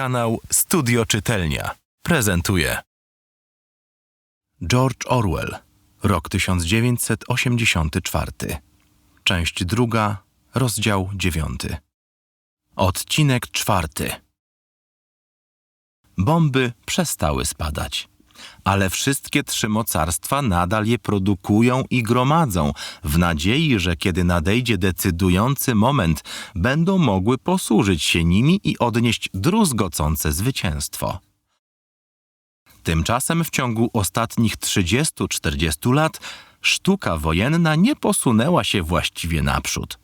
Kanał Studio Czytelnia prezentuje George Orwell, rok 1984. Część druga, rozdział dziewiąty. Odcinek czwarty. Bomby przestały spadać, ale wszystkie trzy mocarstwa nadal je produkują i gromadzą, w nadziei, że kiedy nadejdzie decydujący moment, będą mogły posłużyć się nimi i odnieść druzgocące zwycięstwo. Tymczasem w ciągu ostatnich 30-40 lat sztuka wojenna nie posunęła się właściwie naprzód.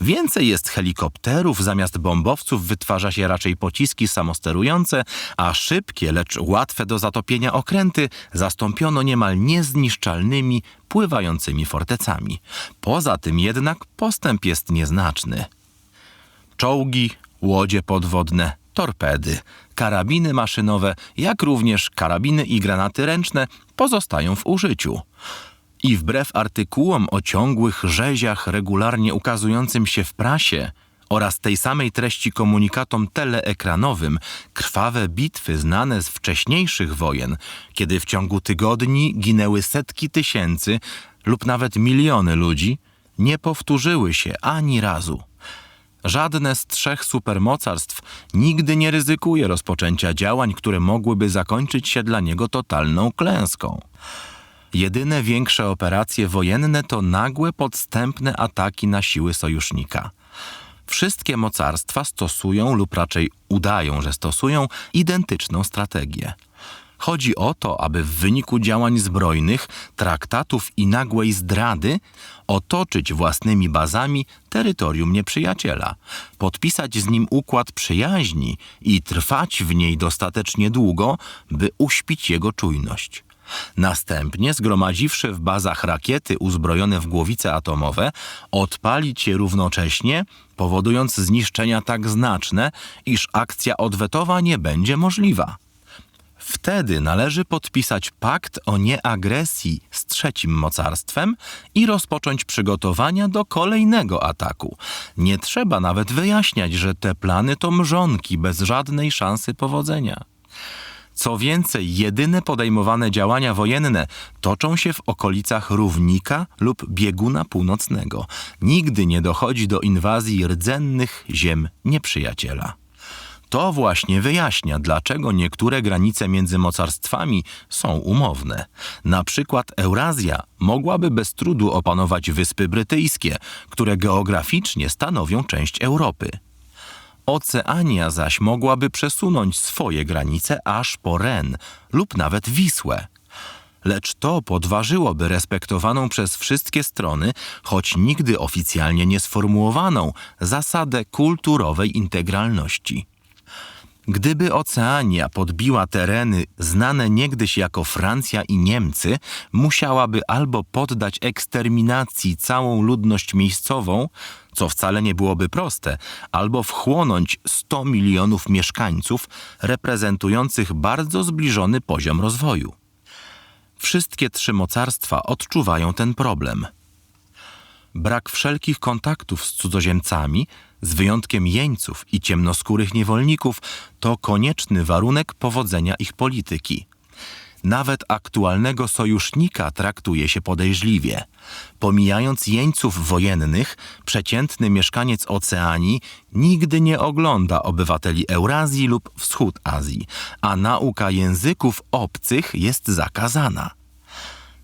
Więcej jest helikopterów, zamiast bombowców wytwarza się raczej pociski samosterujące, a szybkie, lecz łatwe do zatopienia okręty zastąpiono niemal niezniszczalnymi, pływającymi fortecami. Poza tym jednak postęp jest nieznaczny. Czołgi, łodzie podwodne, torpedy, karabiny maszynowe, jak również karabiny i granaty ręczne pozostają w użyciu. I wbrew artykułom o ciągłych rzeziach regularnie ukazującym się w prasie oraz tej samej treści komunikatom teleekranowym, krwawe bitwy znane z wcześniejszych wojen, kiedy w ciągu tygodni ginęły setki tysięcy lub nawet miliony ludzi, nie powtórzyły się ani razu. Żadne z trzech supermocarstw nigdy nie ryzykuje rozpoczęcia działań, które mogłyby zakończyć się dla niego totalną klęską. Jedyne większe operacje wojenne to nagłe, podstępne ataki na siły sojusznika. Wszystkie mocarstwa stosują lub raczej udają, że stosują identyczną strategię. Chodzi o to, aby w wyniku działań zbrojnych, traktatów i nagłej zdrady otoczyć własnymi bazami terytorium nieprzyjaciela, podpisać z nim układ przyjaźni i trwać w niej dostatecznie długo, by uśpić jego czujność. Następnie, zgromadziwszy w bazach rakiety uzbrojone w głowice atomowe, odpalić je równocześnie, powodując zniszczenia tak znaczne, iż akcja odwetowa nie będzie możliwa. Wtedy należy podpisać pakt o nieagresji z trzecim mocarstwem i rozpocząć przygotowania do kolejnego ataku. Nie trzeba nawet wyjaśniać, że te plany to mrzonki bez żadnej szansy powodzenia. Co więcej, jedyne podejmowane działania wojenne toczą się w okolicach równika lub bieguna północnego. Nigdy nie dochodzi do inwazji rdzennych ziem nieprzyjaciela. To właśnie wyjaśnia, dlaczego niektóre granice między mocarstwami są umowne. Na przykład Eurazja mogłaby bez trudu opanować Wyspy Brytyjskie, które geograficznie stanowią część Europy. Oceania zaś mogłaby przesunąć swoje granice aż po Ren lub nawet Wisłę. Lecz to podważyłoby respektowaną przez wszystkie strony, choć nigdy oficjalnie nie sformułowaną, zasadę kulturowej integralności. Gdyby Oceania podbiła tereny znane niegdyś jako Francja i Niemcy, musiałaby albo poddać eksterminacji całą ludność miejscową, co wcale nie byłoby proste, albo wchłonąć 100 milionów mieszkańców reprezentujących bardzo zbliżony poziom rozwoju. Wszystkie trzy mocarstwa odczuwają ten problem. Brak wszelkich kontaktów z cudzoziemcami, z wyjątkiem jeńców i ciemnoskórych niewolników, to konieczny warunek powodzenia ich polityki. Nawet aktualnego sojusznika traktuje się podejrzliwie. Pomijając jeńców wojennych, przeciętny mieszkaniec Oceanii nigdy nie ogląda obywateli Eurazji lub Wschód Azji, a nauka języków obcych jest zakazana.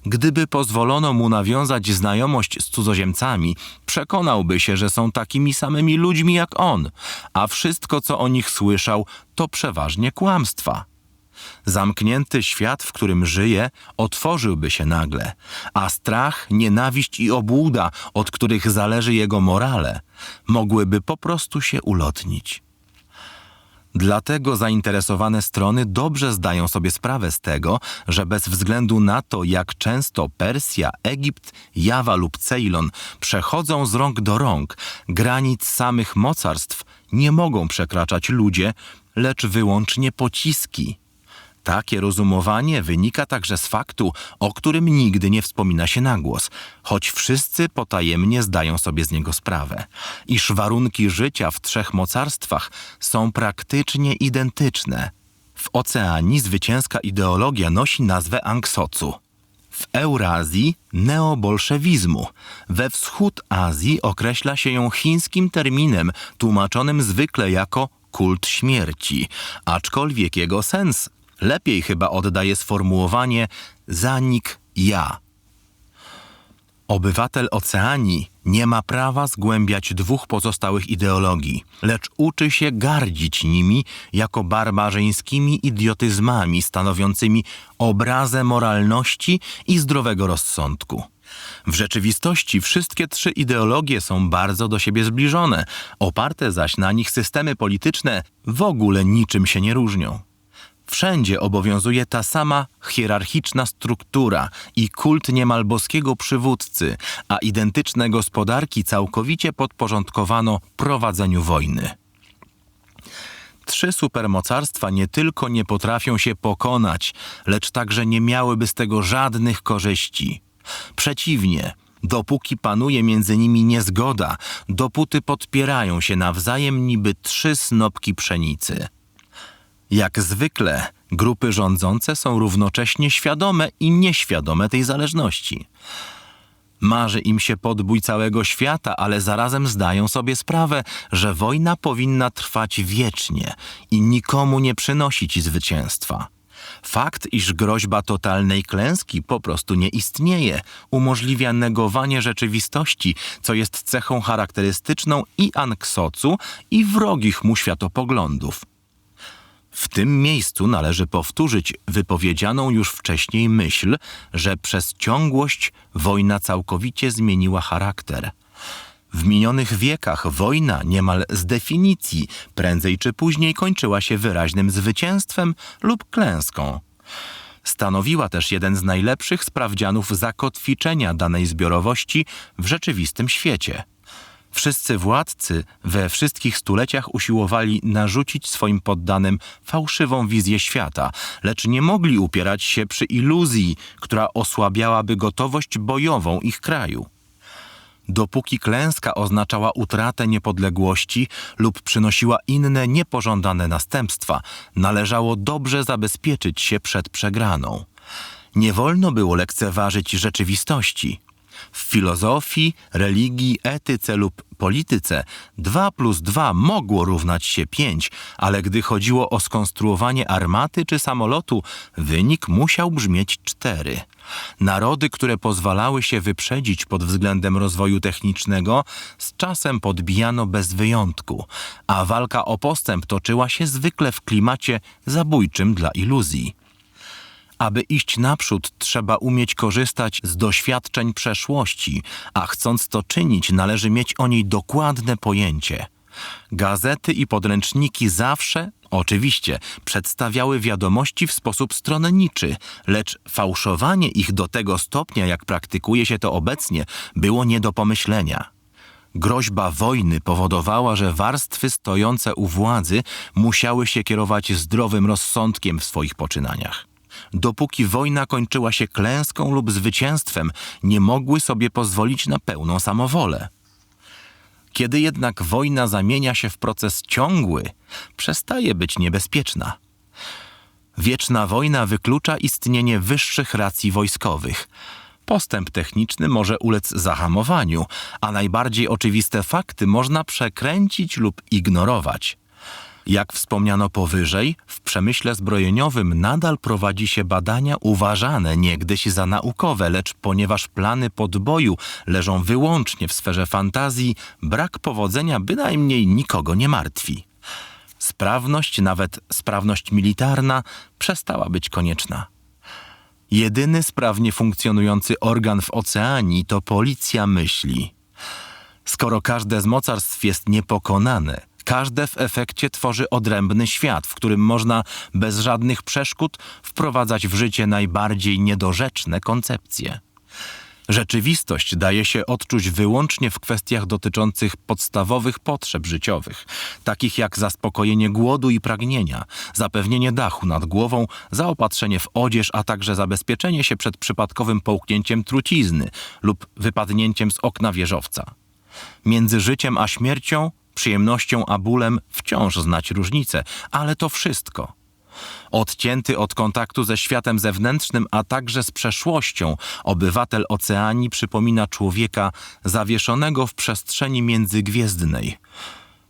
Gdyby pozwolono mu nawiązać znajomość z cudzoziemcami, przekonałby się, że są takimi samymi ludźmi jak on, a wszystko, co o nich słyszał, to przeważnie kłamstwa. Zamknięty świat, w którym żyje, otworzyłby się nagle, a strach, nienawiść i obłuda, od których zależy jego morale, mogłyby po prostu się ulotnić. Dlatego zainteresowane strony dobrze zdają sobie sprawę z tego, że bez względu na to, jak często Persja, Egipt, Jawa lub Ceylon przechodzą z rąk do rąk, granic samych mocarstw nie mogą przekraczać ludzie, lecz wyłącznie pociski. Takie rozumowanie wynika także z faktu, o którym nigdy nie wspomina się na głos, choć wszyscy potajemnie zdają sobie z niego sprawę, iż warunki życia w trzech mocarstwach są praktycznie identyczne. W Oceanii zwycięska ideologia nosi nazwę Anksocu. W Eurazji neobolszewizmu. We wschód Azji określa się ją chińskim terminem tłumaczonym zwykle jako kult śmierci, aczkolwiek jego sens lepiej chyba oddaje sformułowanie zanik ja. Obywatel Oceanii nie ma prawa zgłębiać dwóch pozostałych ideologii, lecz uczy się gardzić nimi jako barbarzyńskimi idiotyzmami stanowiącymi obrazę moralności i zdrowego rozsądku. W rzeczywistości wszystkie trzy ideologie są bardzo do siebie zbliżone, oparte zaś na nich systemy polityczne w ogóle niczym się nie różnią. Wszędzie obowiązuje ta sama hierarchiczna struktura i kult niemal boskiego przywódcy, a identyczne gospodarki całkowicie podporządkowano prowadzeniu wojny. Trzy supermocarstwa nie tylko nie potrafią się pokonać, lecz także nie miałyby z tego żadnych korzyści. Przeciwnie, dopóki panuje między nimi niezgoda, dopóty podpierają się nawzajem niby trzy snopki pszenicy. Jak zwykle, grupy rządzące są równocześnie świadome i nieświadome tej zależności. Marzy im się podbój całego świata, ale zarazem zdają sobie sprawę, że wojna powinna trwać wiecznie i nikomu nie przynosić zwycięstwa. Fakt, iż groźba totalnej klęski po prostu nie istnieje, umożliwia negowanie rzeczywistości, co jest cechą charakterystyczną i anksocu, i wrogich mu światopoglądów. W tym miejscu należy powtórzyć wypowiedzianą już wcześniej myśl, że przez ciągłość wojna całkowicie zmieniła charakter. W minionych wiekach wojna niemal z definicji prędzej czy później kończyła się wyraźnym zwycięstwem lub klęską. Stanowiła też jeden z najlepszych sprawdzianów zakotwiczenia danej zbiorowości w rzeczywistym świecie. Wszyscy władcy we wszystkich stuleciach usiłowali narzucić swoim poddanym fałszywą wizję świata, lecz nie mogli upierać się przy iluzji, która osłabiałaby gotowość bojową ich kraju. Dopóki klęska oznaczała utratę niepodległości lub przynosiła inne niepożądane następstwa, należało dobrze zabezpieczyć się przed przegraną. Nie wolno było lekceważyć rzeczywistości. W filozofii, religii, etyce lub polityce 2 plus 2 mogło równać się 5, ale gdy chodziło o skonstruowanie armaty czy samolotu, wynik musiał brzmieć 4. Narody, które pozwalały się wyprzedzić pod względem rozwoju technicznego, z czasem podbijano bez wyjątku, a walka o postęp toczyła się zwykle w klimacie zabójczym dla iluzji. Aby iść naprzód, trzeba umieć korzystać z doświadczeń przeszłości, a chcąc to czynić, należy mieć o niej dokładne pojęcie. Gazety i podręczniki zawsze, oczywiście, przedstawiały wiadomości w sposób stronniczy, lecz fałszowanie ich do tego stopnia, jak praktykuje się to obecnie, było nie do pomyślenia. Groźba wojny powodowała, że warstwy stojące u władzy musiały się kierować zdrowym rozsądkiem w swoich poczynaniach dopóki wojna kończyła się klęską lub zwycięstwem, nie mogły sobie pozwolić na pełną samowolę. Kiedy jednak wojna zamienia się w proces ciągły, przestaje być niebezpieczna. Wieczna wojna wyklucza istnienie wyższych racji wojskowych. Postęp techniczny może ulec zahamowaniu, a najbardziej oczywiste fakty można przekręcić lub ignorować. Jak wspomniano powyżej, w przemyśle zbrojeniowym nadal prowadzi się badania uważane niegdyś za naukowe, lecz ponieważ plany podboju leżą wyłącznie w sferze fantazji, brak powodzenia bynajmniej nikogo nie martwi. Sprawność, nawet sprawność militarna, przestała być konieczna. Jedyny sprawnie funkcjonujący organ w oceanii to policja myśli. Skoro każde z mocarstw jest niepokonane, Każde w efekcie tworzy odrębny świat, w którym można bez żadnych przeszkód wprowadzać w życie najbardziej niedorzeczne koncepcje. Rzeczywistość daje się odczuć wyłącznie w kwestiach dotyczących podstawowych potrzeb życiowych, takich jak zaspokojenie głodu i pragnienia, zapewnienie dachu nad głową, zaopatrzenie w odzież, a także zabezpieczenie się przed przypadkowym połknięciem trucizny lub wypadnięciem z okna wieżowca. Między życiem a śmiercią, przyjemnością a bólem wciąż znać różnicę, ale to wszystko. Odcięty od kontaktu ze światem zewnętrznym, a także z przeszłością, obywatel oceanii przypomina człowieka zawieszonego w przestrzeni międzygwiezdnej.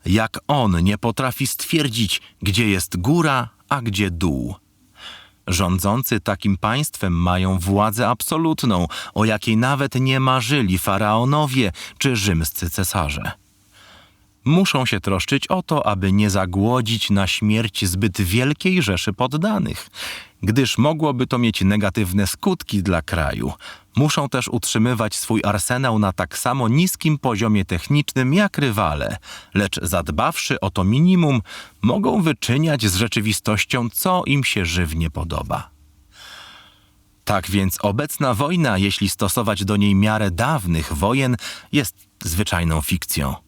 Jak on nie potrafi stwierdzić, gdzie jest góra, a gdzie dół. Rządzący takim państwem mają władzę absolutną, o jakiej nawet nie marzyli faraonowie czy rzymscy cesarze muszą się troszczyć o to, aby nie zagłodzić na śmierć zbyt wielkiej rzeszy poddanych, gdyż mogłoby to mieć negatywne skutki dla kraju. Muszą też utrzymywać swój arsenał na tak samo niskim poziomie technicznym jak rywale, lecz zadbawszy o to minimum, mogą wyczyniać z rzeczywistością, co im się żywnie podoba. Tak więc obecna wojna, jeśli stosować do niej miarę dawnych wojen, jest zwyczajną fikcją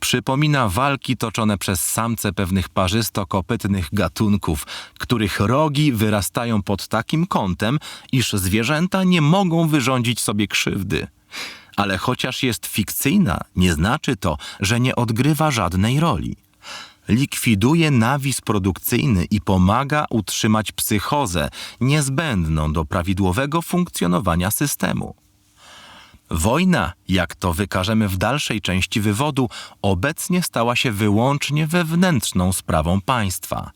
przypomina walki toczone przez samce pewnych parzysto-kopytnych gatunków, których rogi wyrastają pod takim kątem, iż zwierzęta nie mogą wyrządzić sobie krzywdy. Ale chociaż jest fikcyjna, nie znaczy to, że nie odgrywa żadnej roli. Likwiduje nawis produkcyjny i pomaga utrzymać psychozę niezbędną do prawidłowego funkcjonowania systemu. Wojna, jak to wykażemy w dalszej części wywodu, obecnie stała się wyłącznie wewnętrzną sprawą państwa.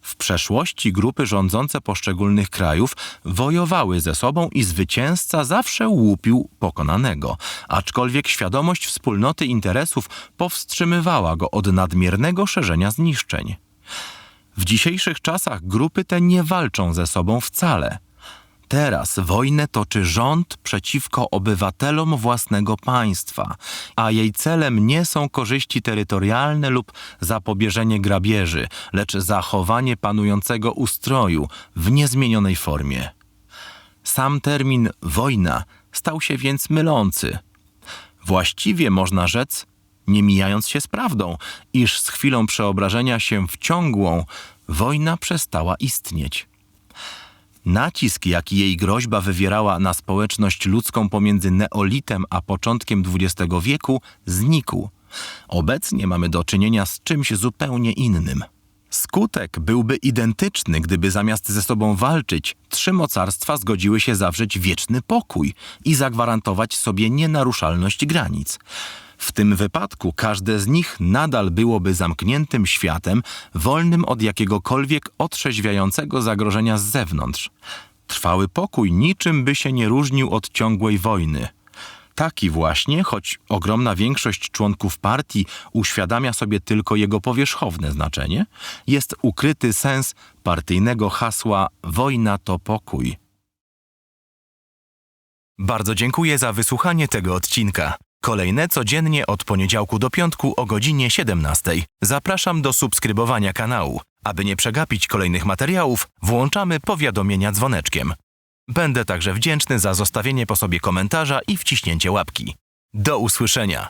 W przeszłości grupy rządzące poszczególnych krajów wojowały ze sobą i zwycięzca zawsze łupił pokonanego, aczkolwiek świadomość wspólnoty interesów powstrzymywała go od nadmiernego szerzenia zniszczeń. W dzisiejszych czasach grupy te nie walczą ze sobą wcale – Teraz wojnę toczy rząd przeciwko obywatelom własnego państwa, a jej celem nie są korzyści terytorialne lub zapobieżenie grabieży, lecz zachowanie panującego ustroju w niezmienionej formie. Sam termin wojna stał się więc mylący. Właściwie można rzec, nie mijając się z prawdą, iż z chwilą przeobrażenia się w ciągłą, wojna przestała istnieć. Nacisk, jaki jej groźba wywierała na społeczność ludzką pomiędzy neolitem a początkiem XX wieku, znikł. Obecnie mamy do czynienia z czymś zupełnie innym. Skutek byłby identyczny, gdyby zamiast ze sobą walczyć, trzy mocarstwa zgodziły się zawrzeć wieczny pokój i zagwarantować sobie nienaruszalność granic. W tym wypadku każde z nich nadal byłoby zamkniętym światem, wolnym od jakiegokolwiek otrzeźwiającego zagrożenia z zewnątrz. Trwały pokój niczym by się nie różnił od ciągłej wojny. Taki właśnie, choć ogromna większość członków partii uświadamia sobie tylko jego powierzchowne znaczenie, jest ukryty sens partyjnego hasła Wojna to pokój. Bardzo dziękuję za wysłuchanie tego odcinka. Kolejne codziennie od poniedziałku do piątku o godzinie 17. Zapraszam do subskrybowania kanału. Aby nie przegapić kolejnych materiałów, włączamy powiadomienia dzwoneczkiem. Będę także wdzięczny za zostawienie po sobie komentarza i wciśnięcie łapki. Do usłyszenia!